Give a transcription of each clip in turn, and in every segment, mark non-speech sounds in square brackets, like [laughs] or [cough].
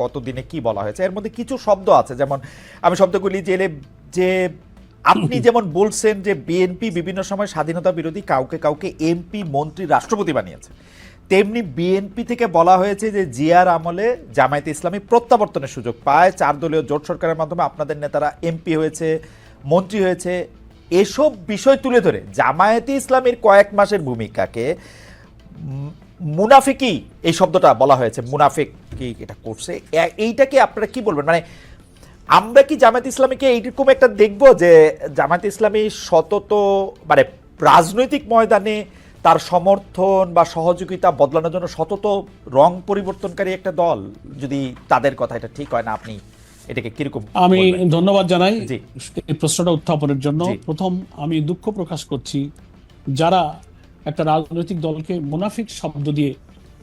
কত দিনে কি বলা হয়েছে? এর মধ্যে কিছু শব্দ আছে, যেমন আমি শব্দগুলি জেলে যে আপনি যেমন বলছেন যে বিএনপি বিভিন্ন সময় স্বাধীনতা বিরোধী কাউকে কাউকে এমপি মন্ত্রী, রাষ্ট্রপতি বানিয়েছে, তেমনি বিএনপি থেকে বলা হয়েছে যে জিয়ার আমলে জামায়াতে ইসলামী প্রত্যাবর্তনের সুযোগ পায়। চার দলীয় জোট সরকারের মাধ্যমে আপনাদের নেতারা এমপি হয়েছে, মন্ত্রী হয়েছে। এসব বিষয় তুলে ধরে জামায়াতে ইসলামের কয়েক মাসের ভূমিকাকে মুনাফিকি এই শব্দটা বলা হয়েছে মুনাফিক কি এটা করছে। এইটাকে আপনারা কি বলবেন? মানে আমরা কি জামায়াত ইসলামীকে এইরকম একটা দেখব যে জামায়াত ইসলামী সতত মানে রাজনৈতিক ময়দানে তার সমর্থন বা সহযোগিতা বদলানোর জন্য সতত রং পরিবর্তনকারী একটা দল? যদি তাদের কথা এটা ঠিক হয় না আপনি এটাকে কীরকম আমি ধন্যবাদ জানাই। এই প্রশ্নটা উত্থাপনের জন্য। প্রথম আমি দুঃখ প্রকাশ করছি যারা একটা রাজনৈতিক দলকে মুনাফিক শব্দ দিয়ে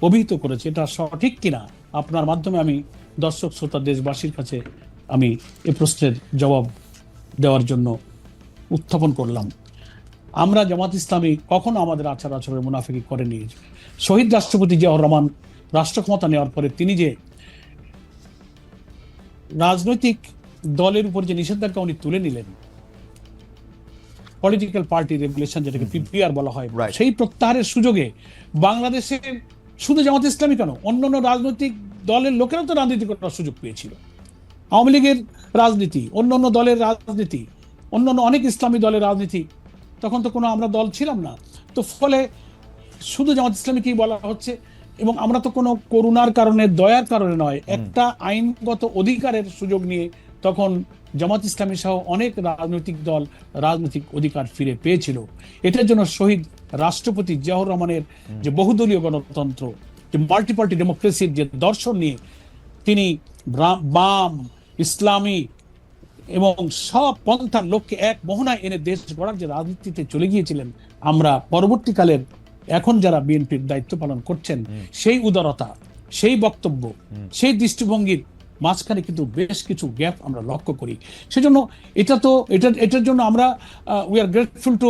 অভিহিত করেছে। এটা সঠিক কিনা? আপনার মাধ্যমে আমি দর্শক, শ্রোতা, দেশবাসীর কাছে আমি এ প্রশ্নের জবাব দেওয়ার জন্য উত্থাপন করলাম। আমরা জামাত ইসলামী কখনো আমাদের আচার আচরণের মুনাফিকি করেনি শহীদ রাষ্ট্রপতি জিয়াউর রহমান রাষ্ট্র ক্ষমতা নেওয়ার পরে তিনি যে রাজনৈতিক দলের উপর যে নিষেধাজ্ঞা উনি তুলে নিলেন পলিটিক্যাল পার্টি রেগুলেশন যেটাকে পিপিআর বলা হয়. সেই প্রত্যাহারের সুযোগে বাংলাদেশে শুধু জামাত ইসলামী কেন অন্যান্য রাজনৈতিক দলের লোকেরাও তো রাজনীতি করার সুযোগ পেয়েছিল। আওয়ামী লীগের রাজনীতি অন্যান্য দলের রাজনীতি অন্যান্য অনেক ইসলামী দলের রাজনীতি তখন তো কোনো আমরা দল ছিলাম না। তো ফলে শুধু জামাত ইসলামীকেই বলা হচ্ছে এবং আমরা তো কোনো করুণার কারণে দয়ার কারণে নয় একটা আইনগত অধিকারের সুযোগ নিয়ে তখন জামাত ইসলামী সহ অনেক রাজনৈতিক দল রাজনৈতিক অধিকার ফিরে পেয়েছিল। এটার জন্য শহীদ রাষ্ট্রপতি জিয়াউর রহমানের যে বহুদলীয় গণতন্ত্র যে মাল্টি পার্টি ডেমোক্রেসির যে দর্শন নিয়ে তিনি বাম ইসলামিক এবং সব পন্থার লোককে এক মোহনায় এনে দেশ গড়ার যে রাজনীতিতে চলে গিয়েছিলেন আমরা পরবর্তীকালের এখন যারা বিএনপির দায়িত্ব পালন করছেন সেই উদারতা সেই বক্তব্য সেই দৃষ্টিভঙ্গির মাঝখানে কিন্তু বেশ কিছু গ্যাপ আমরা লক্ষ্য করি। সেজন্য এটা তো এটা এটার জন্য আমরা উই আর গ্রেটফুল টু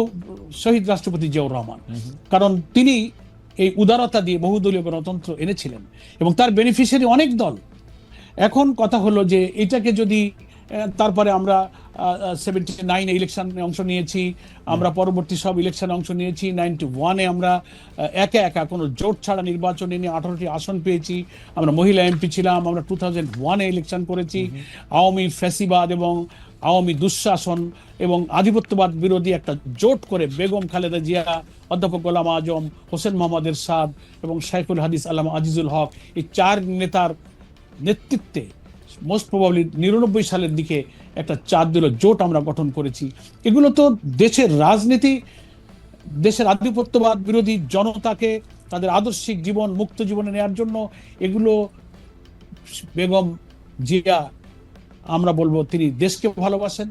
শহীদ রাষ্ট্রপতি জিয়াউর রহমান। কারণ তিনি এই উদারতা দিয়ে বহুদলীয় গণতন্ত্র এনেছিলেন এবং তার বেনিফিশিয়ারি অনেক দল। এখন কথা হলো যে এটাকে যদি তারপরে আমরা সেভেন্টি নাইনে ইলেকশনে অংশ নিয়েছি আমরা পরবর্তী সব ইলেকশনে অংশ নিয়েছি নাইনটি ওয়ানে আমরা একা একা কোনো জোট ছাড়া নির্বাচনে নিয়ে আঠারোটি আসন পেয়েছি আমরা মহিলা এমপি ছিলাম আমরা টু থাউজেন্ড ওয়ানে ইলেকশন করেছি আওয়ামী ফ্যাসিবাদ এবং আওয়ামী দুঃশাসন এবং আধিপত্যবাদ বিরোধী একটা জোট করে বেগম খালেদা জিয়া অধ্যাপক গোলাম আজম হোসেন মোহাম্মদ এরশাদ এবং শাইখুল হাদিস আল্লাহ আজিজুল হক এই চার নেতার নেতৃত্বে মোস্ট প্রবাবলি নিরানব্বই সালের দিকে একটা চার দিল জোট আমরা গঠন করেছি। এগুলো তো দেশের রাজনীতি দেশের আধিপত্যবাদ বিরোধী জনতাকে তাদের আদর্শিক জীবন মুক্ত জীবনে নেওয়ার জন্য এগুলো বেগম জিয়া আমরা বলব তিনি দেশকে ভালোবাসেন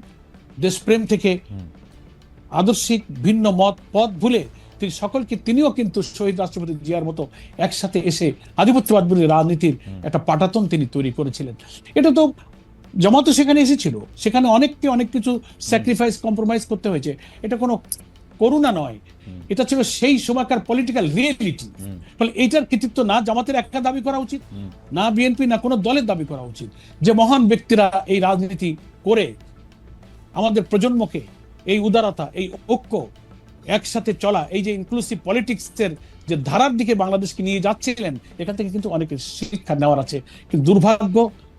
দেশপ্রেম থেকে আদর্শিক ভিন্ন মত পথ ভুলে তিনি সকলকে তিনিও কিন্তু শহীদ রাষ্ট্রপতি জিয়ার মতো একসাথে এসে আধিপত্যবাদ বিরোধী রাজনীতির একটা পাটাতন তিনি তৈরি করেছিলেন। এটা তো জামাত সেখানে এসেছিল। সেখানে অনেককে অনেক কিছু স্যাক্রিফাইস কম্প্রোমাইজ করতে হয়েছে। এটা কোনো করুণা নয়। এটা ছিল সেই সময়কার পলিটিক্যাল রিয়েলিটি ফলে এইটার কৃতিত্ব না জামাতের একটা দাবি করা উচিত না বিএনপি না কোনো দলের দাবি করা উচিত। যে মহান ব্যক্তিরা এই রাজনীতি করে আমাদের প্রজন্মকে এই উদারতা এই ঐক্য একসাথে চলা, এই যে ইনক্লুসিভ পলিটিক্সের যে ধারার দিকে বাংলাদেশকে নিয়ে যাচ্ছিলেন, এখান থেকে কিন্তু অনেক শিক্ষা নেওয়ার আছে কিন্তু দুর্ভাগ্য,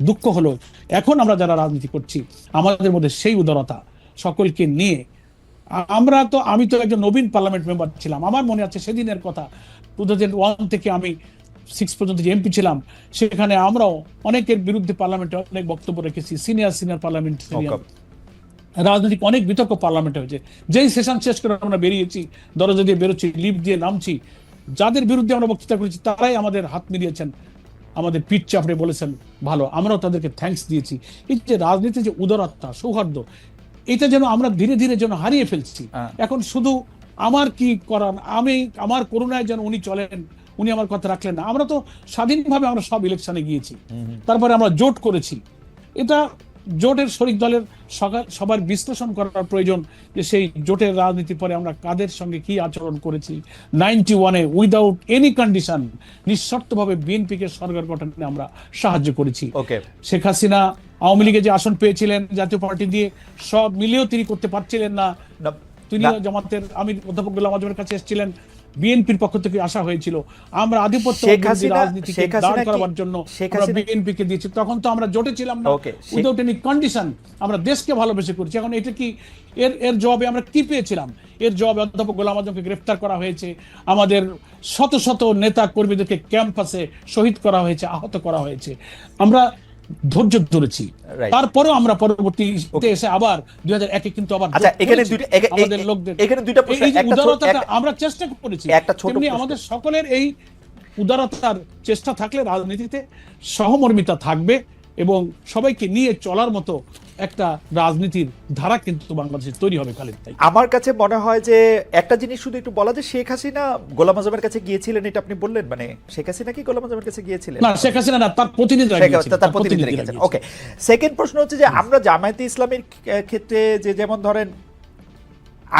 দুঃখ হলো, এখন আমরা যারা রাজনীতি করছি, আমাদের মধ্যে সেই উদারতা সকলকে নিয়ে, আমরা তো, আমি তো একজন নবীন পার্লামেন্ট মেম্বার ছিলাম, আমার মনে আছে সেদিনের কথা, টু থাউজেন্ড ওয়ান থেকে আমি সিক্স পর্যন্ত যে এমপি ছিলাম, সেখানে আমরাও অনেকের বিরুদ্ধে পার্লামেন্টে অনেক বক্তব্য রেখেছি সিনিয়র সিনিয়র Okay. রাজনৈতিক অনেক বিতর্ক পার্লামেন্টে হয়েছে। যেই সেশন শেষ করে আমরা বেরিয়েছি দরজা দিয়ে বেরোচ্ছি লিফট দিয়ে নামছি যাদের বিরুদ্ধে আমরা বক্তৃতা করেছি তারাই আমাদের হাত মিলিয়েছেন আমাদের পিঠ চাপড়ে বলেছেন ভালো আমরাও তাদেরকে থ্যাঙ্কস দিয়েছি। এই যে রাজনীতির যে উদারতা সৌহার্দ্য এটা যেন আমরা ধীরে ধীরে যেন হারিয়ে ফেলছি। হ্যাঁ। এখন শুধু আমার কি করার আমি আমার করুণায় যেন উনি চলেন উনি আমার কথা রাখলেন না। আমরা তো স্বাধীনভাবে আমরা সব ইলেকশনে গিয়েছি। তারপরে আমরা জোট করেছি। এটা জোটের শরিক দলের সবার বিশ্লেষণ করার প্রয়োজন যে সেই জোটের রাজনীতি পরে আমরা কাদের সঙ্গে কি আচরণ করেছি। নাইনটি ওয়ানে উইদাউট এনি কন্ডিশন নিঃশর্তভাবে বিএনপিকে সরকার গঠনে আমরা সাহায্য করেছি। ওকে শেখ হাসিনা আওয়ামী লীগে যে আসন পেয়েছিলেন জাতীয় পার্টি দিয়ে সব মিলিয়েও তিনি করতে পারছিলেন না। তিনি। জামাতের আমির অধ্যাপক গোলাম আজমের কাছে এসেছিলেন। বিএনপির পক্ষ থেকে আসা হয়েছিল। আমরা আধিপত্য রাজনীতিকে দাঁড় করাবার জন্য হাসিনা- দিয়েছি। তখন তো আমরা জোটে ছিলাম না। উইদাউট এনি কন্ডিশন আমরা দেশকে ভালোবেসে করছি। এখন এটা কি এর এর জবাবে আমরা কি পেয়েছিলাম? এর জবাবে অধ্যাপক গোলাম আজমকে গ্রেফতার করা হয়েছে। আমাদের শত শত নেতা কর্মীদেরকে ক্যাম্পাসে শহীদ করা হয়েছে আহত করা হয়েছে। আমরা ধৈর্য ধরেছি. তারপরেও আমরা পরবর্তীতে এসে আবার দুই হাজার একে কিন্তু আবার আচ্ছা, এখানে দুইটা- আমাদের লোকদের এখানে দুইটা প্রশ্ন, এই যে উদারতাটা আমরা চেষ্টা করেছি। একটা ছোট তেমনি আমাদের সকলের এই উদারতার চেষ্টা থাকলে রাজনীতিতে সহমর্মিতা থাকবে। এবং সবাইকে নিয়ে চলার মতো একটা রাজনীতির ধারা কিন্তু বাংলাদেশে তৈরি হবে খালিদ তাই। আমার কাছে মনে হয় যে একটা জিনিস শুধু একটু বলা যে শেখ হাসিনা গোলাম আজমের কাছে গিয়েছিলেন এটা আপনি বললেন মানে শেখ হাসিনা কি গোলাম আজমের কাছে গিয়েছিলেন? না শেখ হাসিনা না তার গিয়েছিলেন, তার প্রতিনিধিরা গেছেন ওকে সেকেন্ড প্রশ্ন হচ্ছে যে আমরা জামায়াতে ইসলামের ক্ষেত্রে যে যেমন ধরেন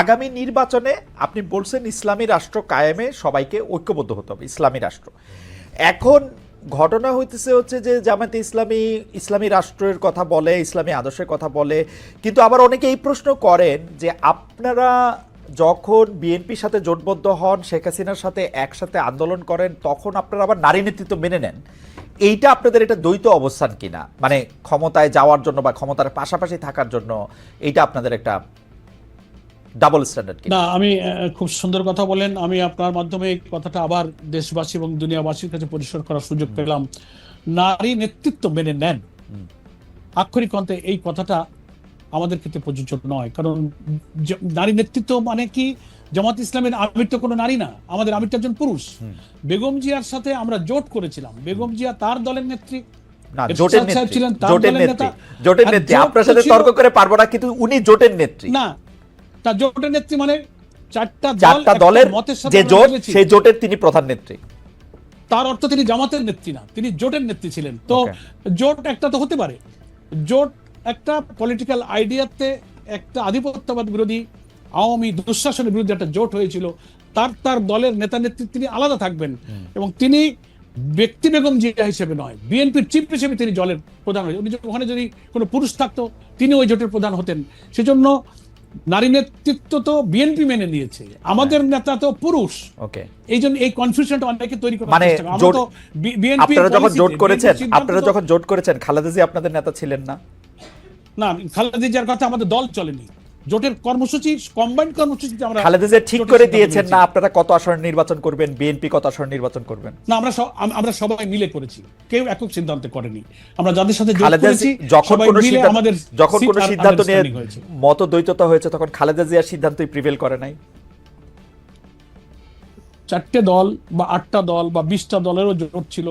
আগামী নির্বাচনে আপনি বলছেন ইসলামী রাষ্ট্র কায়েমে সবাইকে ঐক্যবদ্ধ হতে হবে ইসলামী রাষ্ট্র। এখন ঘটনা হইতেছে হচ্ছে যে জামায়াতে ইসলামী ইসলামী রাষ্ট্রের কথা বলে, ইসলামী আদর্শের কথা বলে, কিন্তু আবার অনেকে এই প্রশ্ন করেন যে আপনারা যখন বিএনপির সাথে জোটবদ্ধ হন, শেখ হাসিনার সাথে একসাথে আন্দোলন করেন, তখন আপনারা আবার নারী নেতৃত্ব মেনে নেন। এইটা আপনাদের এটা দ্বৈত অবস্থান কিনা? মানে ক্ষমতায় যাওয়ার জন্য বা ক্ষমতার পাশাপাশি থাকার জন্য এইটা আপনাদের একটা ডাবল স্ট্যান্ডার্ড না আমি খুব সুন্দর কথা বলেন। আমি আপনার মাধ্যমে এই কথাটা আবার দেশবাসী এবং দুনিয়াবাসীর কাছে পরিষ্কার করার সুযোগ পেলাম। নারী নেতৃত্ব মেনে নেন। আক্ষরিক অন্তে এই কথাটা আমাদের ক্ষেত্রে প্রযোজ্য নয়। কারণ নারী নেতৃত্ব মানে কি? জামাত ইসলামের আমির তো কোনো নারী না। আমাদের আমিরটা একজন পুরুষ। বেগম জিয়ার সাথে আমরা জোট করেছিলাম। বেগম জিয়া তার দলের নেত্রী। জোটের নেত্রী। জোটের নেত্রী। জোটের নেত্রী। আপনার সাথে তর্ক করে পারব না কিন্তু উনি জোটের নেত্রী। না তার জোটের নেত্রী মানে চারটা চারটা দলের যে জোট সেই জোটের তিনি প্রধান নেত্রী। তার অর্থ তিনি জামাতের নেত্রী না তিনি জোটের নেত্রী ছিলেন। তো জোট একটা তো হতে পারে। জোট একটা পলিটিক্যাল আইডিয়াতে একটা আধিপত্যবাদ বিরোধী আওয়ামী দুঃশাসনের বিরুদ্ধে একটা জোট হয়েছিল। তার তার দলের নেতা নেত্রী তিনি আলাদা থাকবেন। এবং তিনি ব্যক্তি বেগম জিয়া হিসেবে নয় বিএনপির চিফ হিসেবে তিনি দলের প্রধান হয়েছেন। উনি ওখানে যদি কোনো পুরুষ থাকতো তিনি ওই জোটের প্রধান হতেন। সেজন্য নারী নেতৃত্ব তো বিএনপি মেনে নিয়েছে। আমাদের নেতা তো পুরুষ। ওকে এই জন্য এই কনফিউশনটা অনেকে তৈরি করা। মানে আপনারা যখন জোট করেছেন আপনারা যখন জোট করেছেন খালেদা জিয়া আপনাদের নেতা ছিলেন না? না খালেদা জিয়ার কথা আমাদের দল চলেনি। জোটের কর্মসূচি কম্বাইন্ড কর্মসূচিতে আমরা খালেদা জিয়া ঠিক করে দিয়েছেন না আপনারা কত আসনে নির্বাচন করবেন বিএনপি কত আসনে নির্বাচন করবেন? না আমরা আমরা সবাই মিলে করেছি। কেউ একক সিদ্ধান্ত করেনি। আমরা যাদের সাথে জোট করেছি যখন কোনো সিদ্ধান্ত আমাদের যখন কোনো সিদ্ধান্ত নিয়ে। মত দ্বৈততা হয়েছে তখন খালেদা জিয়ার সিদ্ধান্তই প্রিভেল করে নাই। চারটে দল বা আটটা দল বা বিশটা দলেরও জোট ছিল।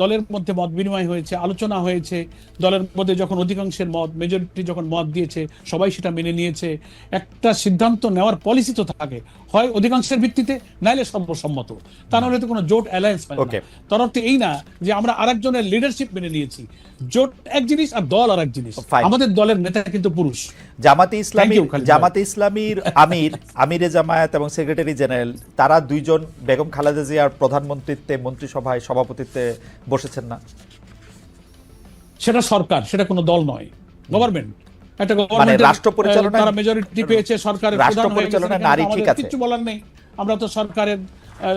দলের মধ্যে মত বিনিময় হয়েছে আলোচনা হয়েছে। দলের মধ্যে যখন অধিকাংশের মত মেজরিটি যখন মত দিয়েছে সবাই সেটা মেনে নিয়েছে। একটা সিদ্ধান্ত নেওয়ার পলিসি তো থাকে। হয় অধিকাংশের ভিত্তিতে নাইলে সর্বসম্মত। তা নাহলে তো কোনো জোট অ্যালায়েন্স পায় না। তার অর্থ এই না যে আমরা আরেকজনের লিডারশিপ মেনে নিয়েছি। জোট এক জিনিস আর দল আর এক জিনিস আমাদের দলের নেতা কিন্তু পুরুষ। জামাতে ইসলামী। জামাতে ইসলামীর আমির আমিরে জামায়াত এবং সেক্রেটারি জেনারেল তারা দুইজন বেগম খালেদা জিয়ার প্রধানমন্ত্রীত্বে মন্ত্রিসভায় সভাপতিত্বে বসেছেন না। সেটা সরকার সেটা কোনো দল নয়। গভর্নমেন্ট একটা মানে গভর্নমেন্ট রাষ্ট্র পরিচালনায়- তারা মেজরিটি পেয়েছে সরকারের রাষ্ট্র এখানে নারী ঠিক আছে। কিচ্ছু বলার নেই। আমরা তো সরকারের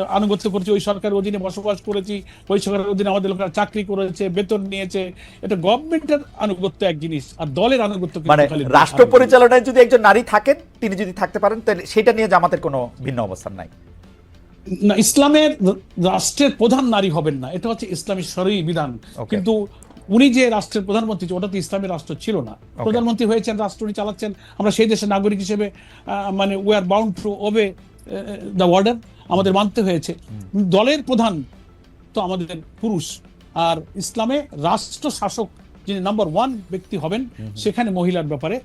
আনুগত্য করছি ওই সরকারের অধীনে বসবাস করেছি ওই সরকারের অধীনে আমাদের লোকেরা চাকরি করেছে বেতন নিয়েছে। এটা গভর্নমেন্টের আনুগত্য এক জিনিস আর দলের আনুগত্য মানে রাষ্ট্র পরিচালনায় যদি একজন নারী থাকেন তিনি যদি থাকতে পারেন তাহলে সেটা নিয়ে জামাতের কোনো ভিন্ন অবস্থান নাই। ইসলামের রাষ্ট্রের প্রধান নারী হবেন না। এটা হচ্ছে ইসলামী শরীর বিধান। কিন্তু উনি যে রাষ্ট্রের প্রধানমন্ত্রী ওটা তো ইসলামী রাষ্ট্র ছিল না। প্রধানমন্ত্রী হয়েছেন রাষ্ট্র উনি চালাচ্ছেন। আমরা সেই দেশের নাগরিক হিসেবে মানে we are bound to obey the order আমাদের মানতে হয়েছে। দলের প্রধান তো আমাদের পুরুষ। আর ইসলামে রাষ্ট্র শাসক যিনি নাম্বার ওয়ান ব্যক্তি হবেন সেখানে মহিলার ব্যাপারে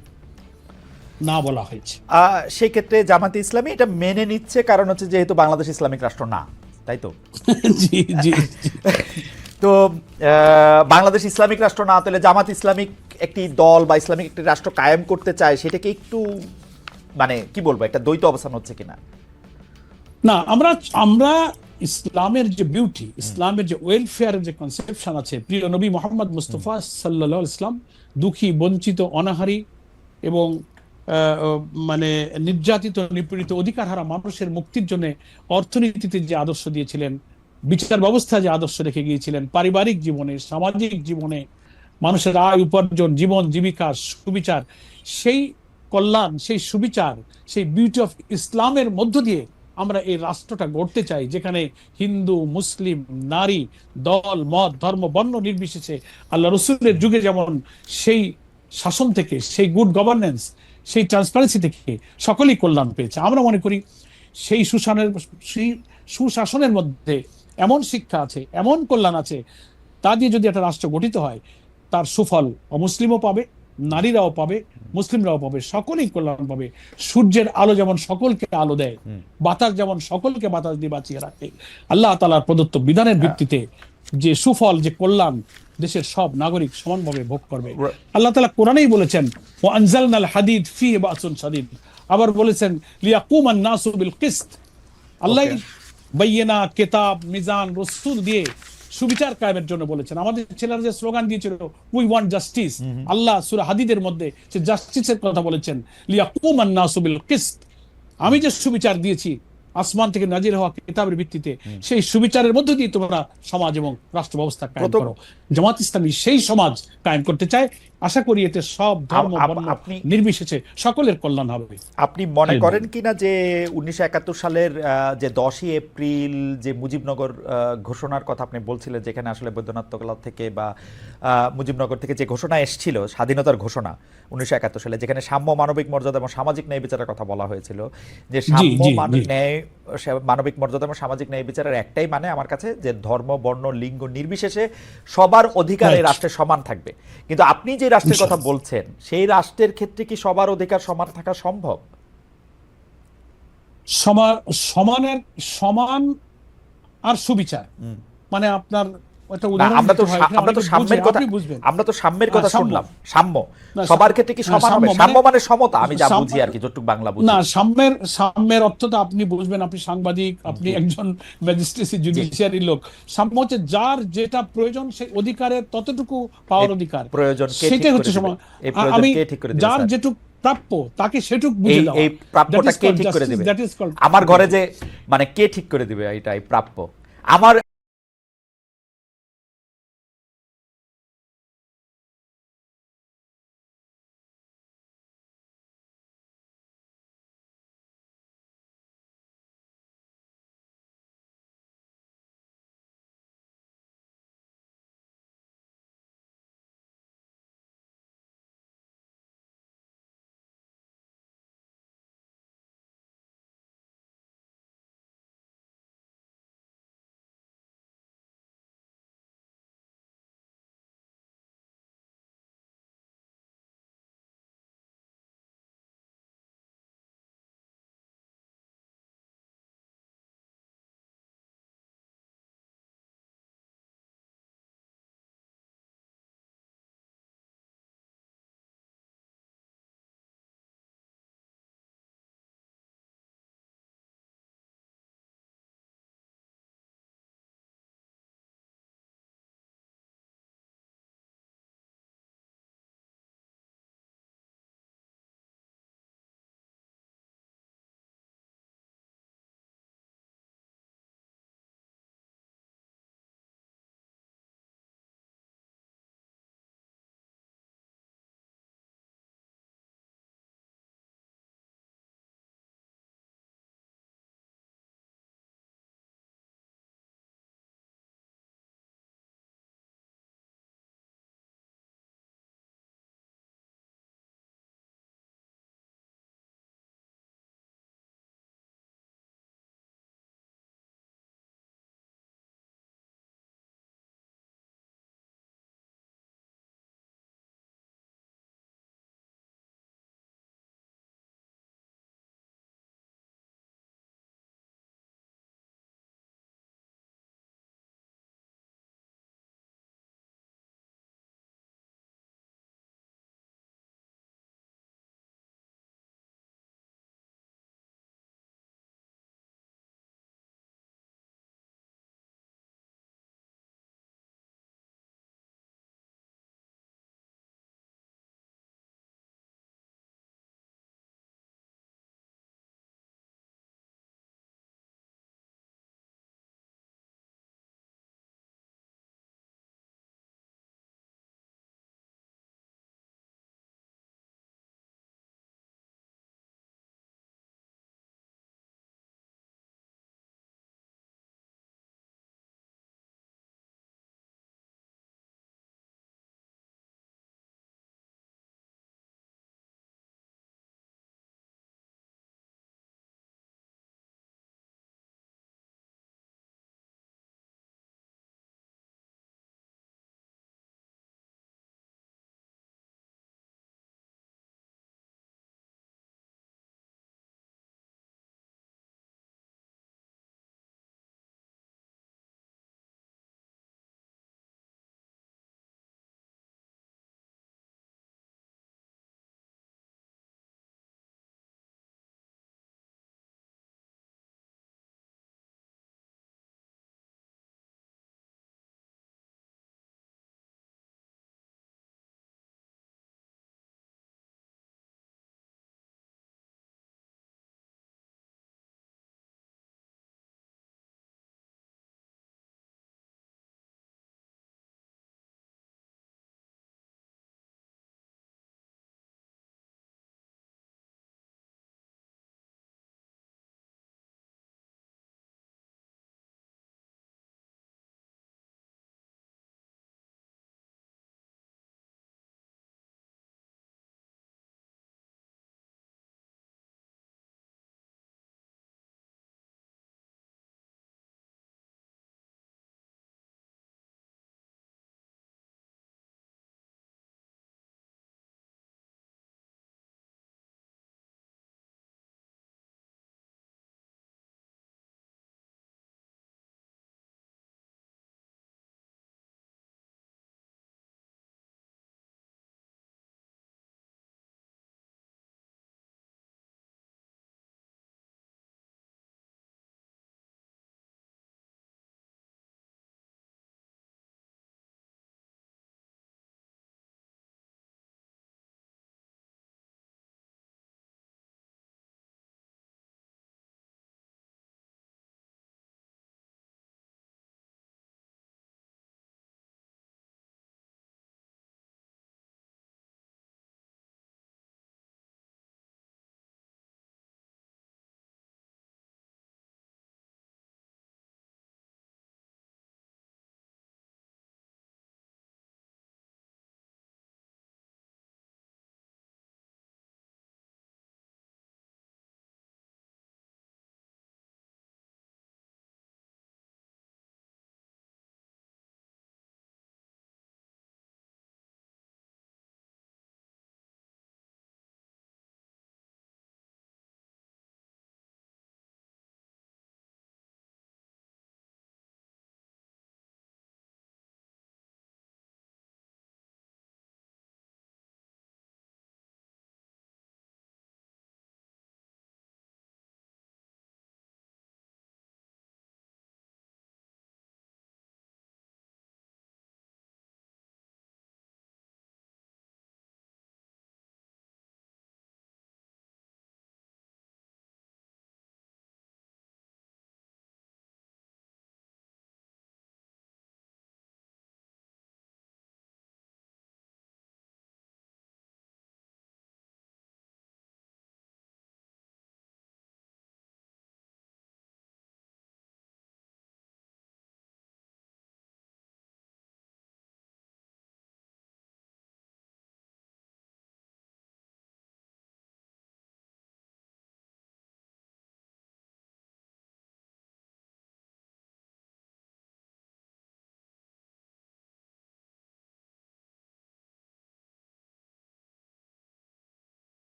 না বলা হয়েছে। সেই ক্ষেত্রে জামাতে ইসলামী এটা মেনে নিচ্ছে কারণ হচ্ছে যেহেতু বাংলাদেশ ইসলামিক রাষ্ট্র না তাই তো? [laughs] জি জি। [laughs] তো বাংলাদেশ ইসলামিক রাষ্ট্র না তাহলে জামাত ইসলামিক একটি দল বা ইসলামিক একটি রাষ্ট্র কায়েম করতে চায় সেটাকে একটু মানে কি বলব একটা দ্বৈত অবস্থান হচ্ছে কিনা? না আমরা আমরা ইসলামের যে বিউটি ইসলামের যে ওয়েলফেয়ারের যে কনসেপশন আছে প্রিয় নবী মোহাম্মদ মুস্তফা সাল্লাহ ইসলাম দুঃখী বঞ্চিত অনাহারী এবং মানে নির্যাতিত, নিপীড়িত অধিকার হারা মানুষের মুক্তির জন্য অর্থনীতিতে যে আদর্শ দিয়েছিলেন, বিচার ব্যবস্থা যে আদর্শ রেখে গিয়েছিলেন, পারিবারিক জীবনে, সামাজিক জীবনে, মানুষের আয় উপার্জন, জীবন, জীবিকা, সুবিচার, সেই কল্যাণ, সেই সুবিচার, সেই বিউটি অফ ইসলামের মধ্য দিয়ে আমরা এই রাষ্ট্রটা গড়তে চাই, যেখানে হিন্দু, মুসলিম, নারী, দল, মত, ধর্ম, বর্ণ নির্বিশেষে আল্লাহ রসুলের যুগে যেমন সেই শাসন থেকে, সেই গুড গভর্নেন্স সেই ট্রান্সপারেন্সি থেকে সকলেই কল্যাণ পেয়েছে। আমরা মনে করি সেই সুশানের সেই সুশাসনের মধ্যে এমন শিক্ষা আছে এমন কল্যাণ আছে তা দিয়ে যদি একটা রাষ্ট্র গঠিত হয় তার সুফল অমুসলিমও পাবে নারীরাও পাবে মুসলিমরাও পাবে সকলেই কল্যাণ পাবে। সূর্যের আলো যেমন সকলকে আলো দেয় বাতাস যেমন সকলকে বাতাস দিয়ে বাঁচিয়ে রাখে আল্লাহ তালার প্রদত্ত বিধানের ভিত্তিতে যে সুফল যে কল্যাণ দেশের সব নাগরিক সমানভাবে ভোগ করবে। আল্লাহ তালা কোরআনেই বলেছেন ও আনজালনাল হাদিদ ফি বাসুন সাদিদ আবার বলেছেন লিয়াকুমান নাসু বিল কিস্ত। আল্লাহ বাইয়েনা কেতাব মিজান রসুল দিয়ে সুবিচার কায়েমের জন্য বলেছেন। আমাদের ছেলেরা যে স্লোগান দিয়েছিল উই ওয়ান্ট জাস্টিস আল্লাহ সুরা হাদিদের মধ্যে সে জাস্টিসের কথা বলেছেন লিয়াকুমান নাসু বিল কিস্ত। আমি যে সুবিচার দিয়েছি আসমান থেকে নাজির হওয়া কিতাবের ভিত্তিতে সেই সুবিচারের মধ্য দিয়ে তোমরা সমাজ এবং রাষ্ট্র ব্যবস্থা কায়েম করো। জামাত ইসলামী সেই সমাজ কায়েম করতে চায়। আশা করি এতে সব ধর্ম আপনি- নির্বিশেষে সকলের কল্যাণ হবে। আপনি মনে হ্যাঁ, করেন কিনা যে উনিশশো একাত্তর সালের যে দশই এপ্রিল যে মুজিবনগর ঘোষণার কথা আপনি বলছিলেন যেখানে আসলে বৈদ্যনাথ তকলা থেকে বা মুজিবনগর থেকে যে ঘোষণা এসেছিল স্বাধীনতার ঘোষণা উনিশশো একাত্তর সালে যেখানে সাম্য মানবিক মর্যাদা এবং সামাজিক ন্যায় বিচারের কথা বলা হয়েছিল যে সাম্য। ন্যায় মানবিক মর্যাদা এবং সামাজিক ন্যায় বিচারের একটাই মানে আমার কাছে যে ধর্ম বর্ণ লিঙ্গ নির্বিশেষে সবার অধিকার এই রাষ্ট্রে সমান থাকবে। কিন্তু আপনি যে রাষ্ট্রের কথা বলছেন সেই রাষ্ট্রের ক্ষেত্রে কি সবার অধিকার সমান থাকা সম্ভব? সমান সমানের সমান আর সুবিচার। মানে আপনার আমরা তো আমরা সাম্যের কথা আমরা তো সাম্যের কথা শুনলাম। সাম্য সবার ক্ষেত্রে কি সমান হবে? সাম্য মানে- মানে সমতা আমি যা বুঝি আর কি যতটুকু বাংলা বুঝি। না সাম্যের সাম্যের অর্থটা আপনি বুঝবেন আপনি সাংবাদিক আপনি একজন ম্যাজিস্ট্রেসি জুডিশিয়ারি লোক। সাম্য হচ্ছে যার যেটা প্রয়োজন সেই অধিকারের ততটুকু পাওয়ার অধিকার। প্রয়োজন সেটাই হচ্ছে? সমান। আমি যার? যেটুক প্রাপ্য তাকে সেটুক বুঝে দেওয়া। এই প্রাপ্যটা কে ঠিক করে দিবে? আমার ঘরে যে মানে কে ঠিক করে দিবে এটা এই প্রাপ্য? আমার